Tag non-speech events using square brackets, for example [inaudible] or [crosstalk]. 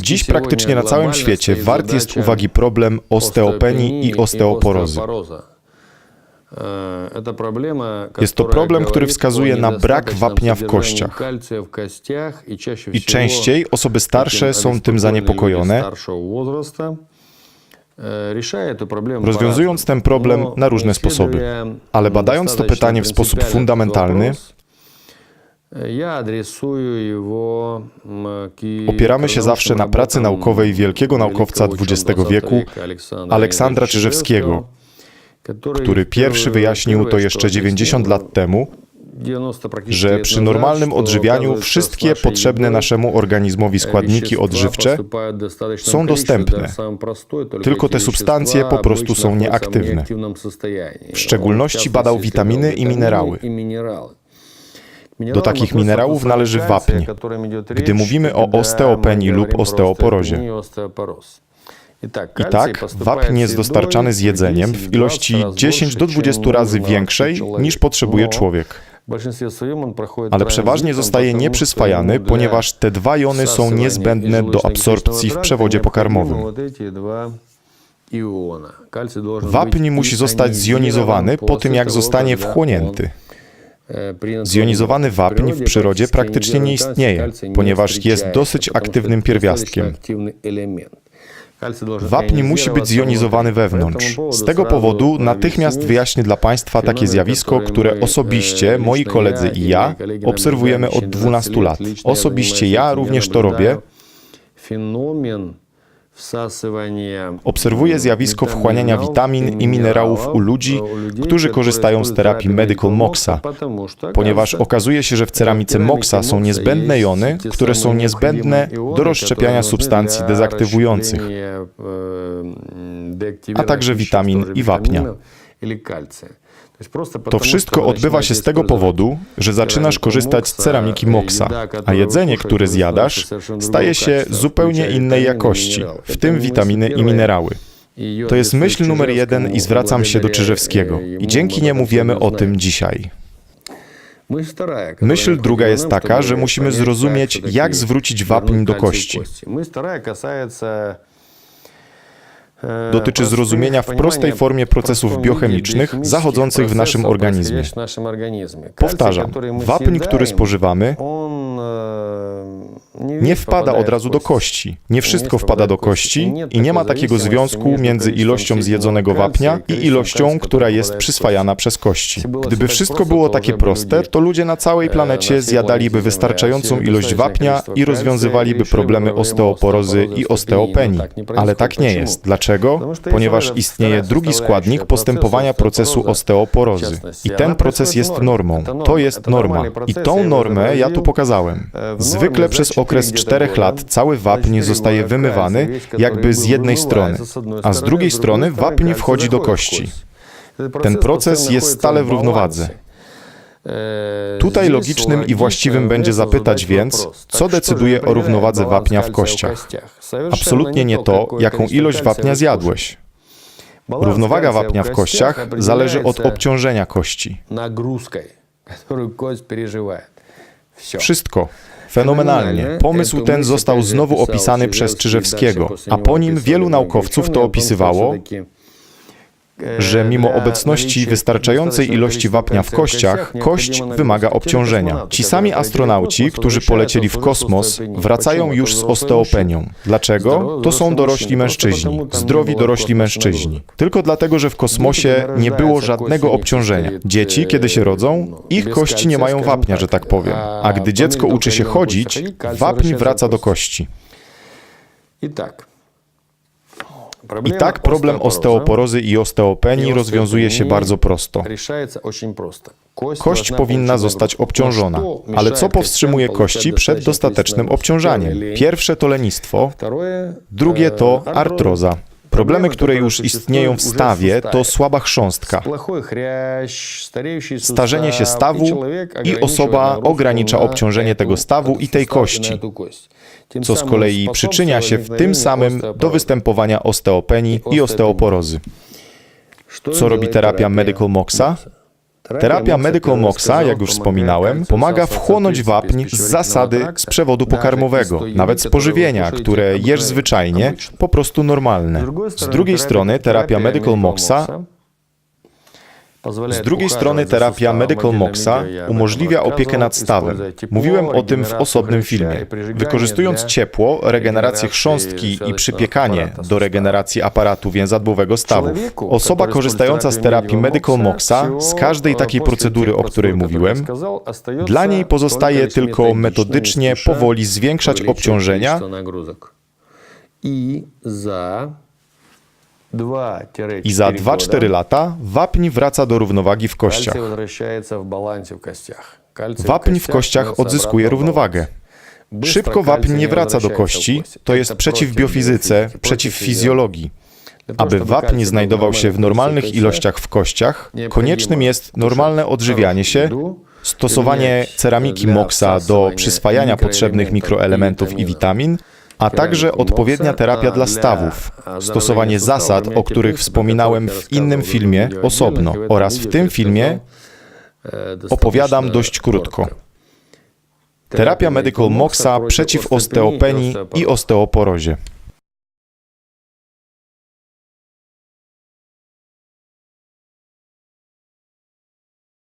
Dziś praktycznie na całym świecie wart jest uwagi problem osteopenii i osteoporozy. Jest to problem, który wskazuje na brak wapnia w kościach. I częściej osoby starsze są tym zaniepokojone, rozwiązując ten problem na różne sposoby. Ale badając to pytanie w sposób fundamentalny, opieramy się zawsze na pracy naukowej wielkiego naukowca XX wieku, Aleksandra Czyżewskiego, który pierwszy wyjaśnił to jeszcze 90 lat temu, że przy normalnym odżywianiu wszystkie potrzebne naszemu organizmowi składniki odżywcze są dostępne, tylko te substancje po prostu są nieaktywne. W szczególności badał witaminy i minerały. Do takich minerałów należy wapń, Gdy mówimy o osteopenii lub osteoporozie. I tak, wapń jest dostarczany z jedzeniem w ilości 10 do 20 razy większej niż potrzebuje człowiek. Ale przeważnie zostaje nieprzyswajany, ponieważ te dwa jony są niezbędne do absorpcji w przewodzie pokarmowym. Wapń musi zostać zjonizowany po tym, jak zostanie wchłonięty. Zjonizowany wapń w przyrodzie praktycznie nie istnieje, ponieważ jest dosyć aktywnym pierwiastkiem. Wapń musi być zjonizowany wewnątrz. Z tego powodu natychmiast wyjaśnię dla Państwa takie zjawisko, które osobiście moi koledzy i ja obserwujemy od 12 lat. Osobiście ja również to robię. Obserwuję zjawisko wchłaniania witamin i minerałów u ludzi, którzy korzystają z terapii Medical Moxa, ponieważ okazuje się, że w ceramice Moxa są niezbędne jony, które są niezbędne do rozszczepiania substancji dezaktywujących, a także witamin i wapnia. To wszystko odbywa się z tego powodu, że zaczynasz korzystać z ceramiki Moxa, a jedzenie, które zjadasz, staje się zupełnie innej jakości, w tym witaminy i minerały. To jest myśl numer jeden i zwracam się do Czyżewskiego. I dzięki niemu wiemy o tym dzisiaj. Myśl druga jest taka, że musimy zrozumieć, jak zwrócić wapń do kości. Dotyczy zrozumienia w prostej formie procesów biochemicznych zachodzących w naszym organizmie. Powtarzam, wapń, który spożywamy, nie wpada od razu do kości. Nie wszystko wpada do kości i nie ma takiego związku między ilością zjedzonego wapnia i ilością, która jest przyswajana przez kości. Gdyby wszystko było takie proste, to ludzie na całej planecie zjadaliby wystarczającą ilość wapnia i rozwiązywaliby problemy osteoporozy i osteopenii. Ale tak nie jest. Dlaczego? Ponieważ istnieje drugi składnik postępowania procesu osteoporozy. I ten proces jest normą. To jest norma. I tą normę ja tu pokazałem. Zwykle przez okres czterech lat cały wapń zostaje wymywany jakby z jednej strony, a z drugiej strony wapń wchodzi do kości. Ten proces jest stale w równowadze. Tutaj logicznym i właściwym będzie zapytać więc, co decyduje o równowadze wapnia w kościach. Absolutnie nie to, jaką ilość wapnia zjadłeś. Równowaga wapnia w kościach zależy od obciążenia kości. [laughs] Wszystko. Fenomenalnie. Pomysł ten został znowu opisany przez Czyżewskiego, a po nim wielu naukowców to opisywało, że mimo obecności wystarczającej ilości wapnia w kościach, kość wymaga obciążenia. Ci sami astronauci, którzy polecieli w kosmos, wracają już z osteopenią. Dlaczego? To są dorośli mężczyźni, zdrowi dorośli mężczyźni. Tylko dlatego, że w kosmosie nie było żadnego obciążenia. Dzieci, kiedy się rodzą, ich kości nie mają wapnia, że tak powiem. A gdy dziecko uczy się chodzić, wapń wraca do kości. I tak. I tak problem osteoporozy i osteopenii rozwiązuje się bardzo prosto. Kość powinna zostać obciążona. Ale co powstrzymuje kości przed dostatecznym obciążaniem? Pierwsze to lenistwo, drugie to artroza. Problemy, które już istnieją w stawie, to słaba chrząstka, starzenie się stawu i osoba ogranicza obciążenie tego stawu i tej kości, co z kolei przyczynia się w tym samym do występowania osteopenii i osteoporozy. Co robi terapia Medical Moxa? Terapia Medical Moxa, jak już wspominałem, pomaga wchłonąć wapń z zasady z przewodu pokarmowego, nawet z pożywienia, które jesz zwyczajnie, po prostu normalne. Z drugiej strony terapia Medical Moxa z drugiej strony terapia Medical Moxa umożliwia opiekę nad stawem. Mówiłem o tym w osobnym filmie. Wykorzystując ciepło, regenerację chrząstki i przypiekanie do regeneracji aparatu więzadłowego stawów. Osoba korzystająca z terapii Medical Moxa z każdej takiej procedury, o której mówiłem, dla niej pozostaje tylko metodycznie powoli zwiększać obciążenia I za i za 2-4 lata wapń wraca do równowagi w kościach. Wapń w kościach odzyskuje równowagę. Szybko wapń nie wraca do kości, to jest przeciw biofizyce, przeciw fizjologii. Aby wapń znajdował się w normalnych ilościach w kościach, koniecznym jest normalne odżywianie się, stosowanie ceramiki MOXA do przyswajania potrzebnych mikroelementów i witamin, a także odpowiednia terapia dla stawów, stosowanie zasad, o których wspominałem w innym filmie osobno oraz w tym filmie opowiadam dość krótko. Terapia Medical Moxa przeciw osteopenii i osteoporozie.